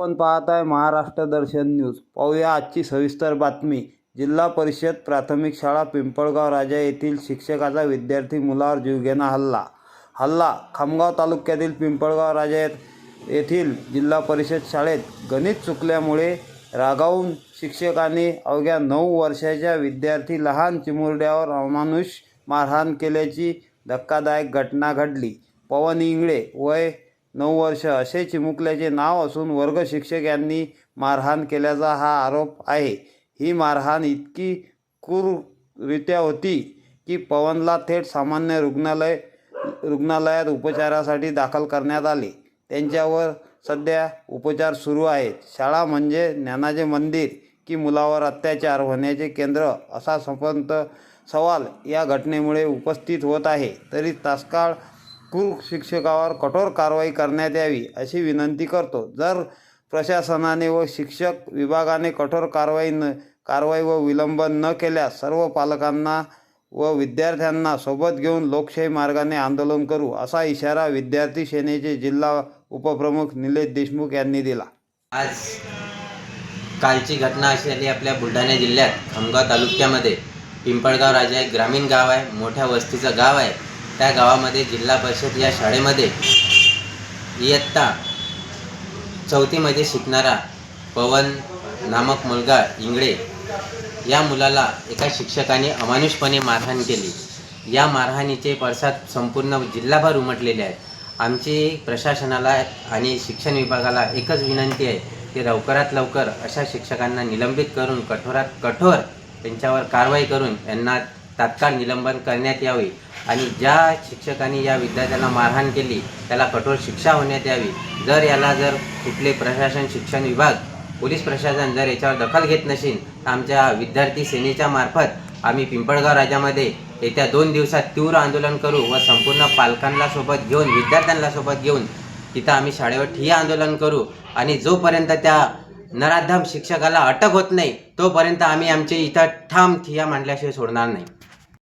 आपण पाहत आहे महाराष्ट्र दर्शन न्यूज. पाहूया आजची सविस्तर बातमी. जिल्हा परिषद प्राथमिक शाळा पिंपळगाव राजा येथील शिक्षकाचा विद्यार्थी मुलावर जीवघेणा हल्ला. हल्ला खामगाव तालुक्यातील पिंपळगाव राजा येथील जिल्हा परिषद शाळेत गणित चुकल्यामुळे रागावून शिक्षकाने अवघ्या नऊ वर्षाच्या विद्यार्थी लहान चिमुरड्यावर अमानुष मारहाण केल्याची धक्कादायक घटना घडली. पवन इंगळे वय नऊ वर्ष असे चिमुकल्याचे नाव असून वर्ग शिक्षक यांनी मारहाण केल्याचा हा आरोप आहे. ही मारहाण इतकी क्रूररित्या होती की पवनला थेट सामान्य रुग्णालय रुग्णालयात उपचारासाठी दाखल करण्यात आले. त्यांच्यावर सध्या उपचार सुरू आहेत. शाळा म्हणजे ज्ञानाचे मंदिर की मुलावर अत्याचार होण्याचे केंद्र असा संपंत सवाल या घटनेमुळे उपस्थित होत आहे. तरी तात्काळ कुल शिक्षकावर कठोर कारवाई करण्यात यावी अशी विनंती करतो. जर प्रशासनाने व शिक्षक विभागाने कठोर कारवाई न कारवाई व विलंब न केल्यास सर्व पालकांना व विद्यार्थ्यांना सोबत घेऊन लोकशाही मार्गाने आंदोलन करू असा इशारा विद्यार्थी सेनेचे जिल्हा उपप्रमुख निलेश देशमुख यांनी दिला. आज कालची घटना अशी झाली आपल्या बुलढाणा जिल्ह्यात खामगाव तालुक्यामध्ये पिंपळगाव राजा एक ग्रामीण गाव आहे मोठ्या वस्तीचं गाव आहे. त्या गावामध्ये जिल्हा परिषद या शाळेमध्ये इयत्ता चौथीमध्ये शिकणारा पवन नामक मुलगा इंगळे या मुलाला एका शिक्षकाने अमानुषपणे मारहाण केली. या मारहाणीचे पडसाद संपूर्ण जिल्हाभर उमटलेले आहेत. आमची प्रशासनाला आणि शिक्षण विभागाला एकच विनंती आहे की लवकरात लवकर अशा शिक्षकांना निलंबित करून कठोरात कठोर त्यांच्यावर कारवाई करून यांना तात्काळ निलंबन करण्यात यावे आणि ज्या शिक्षकांनी या विद्यार्थ्याला मारहाण केली त्याला कठोर शिक्षा होण्यात यावी. जर याला जर कुठले प्रशासन शिक्षण विभाग पोलीस प्रशासन जर याच्यावर दखल घेत नसेल तर आमच्या विद्यार्थी सेनेच्या मार्फत आम्ही पिंपळगाव राज्यामध्ये येत्या दोन दिवसात तीव्र आंदोलन करू व संपूर्ण पालकांना सोबत घेऊन विद्यार्थ्यांना सोबत घेऊन तिथं आम्ही शाळेवर ठिय्या आंदोलन करू आणि जोपर्यंत त्या नराधम शिक्षकाला अटक होत नाही तोपर्यंत आम्ही आमचे इथं ठाम ठिया मांडल्याशिवाय सोडणार नाही.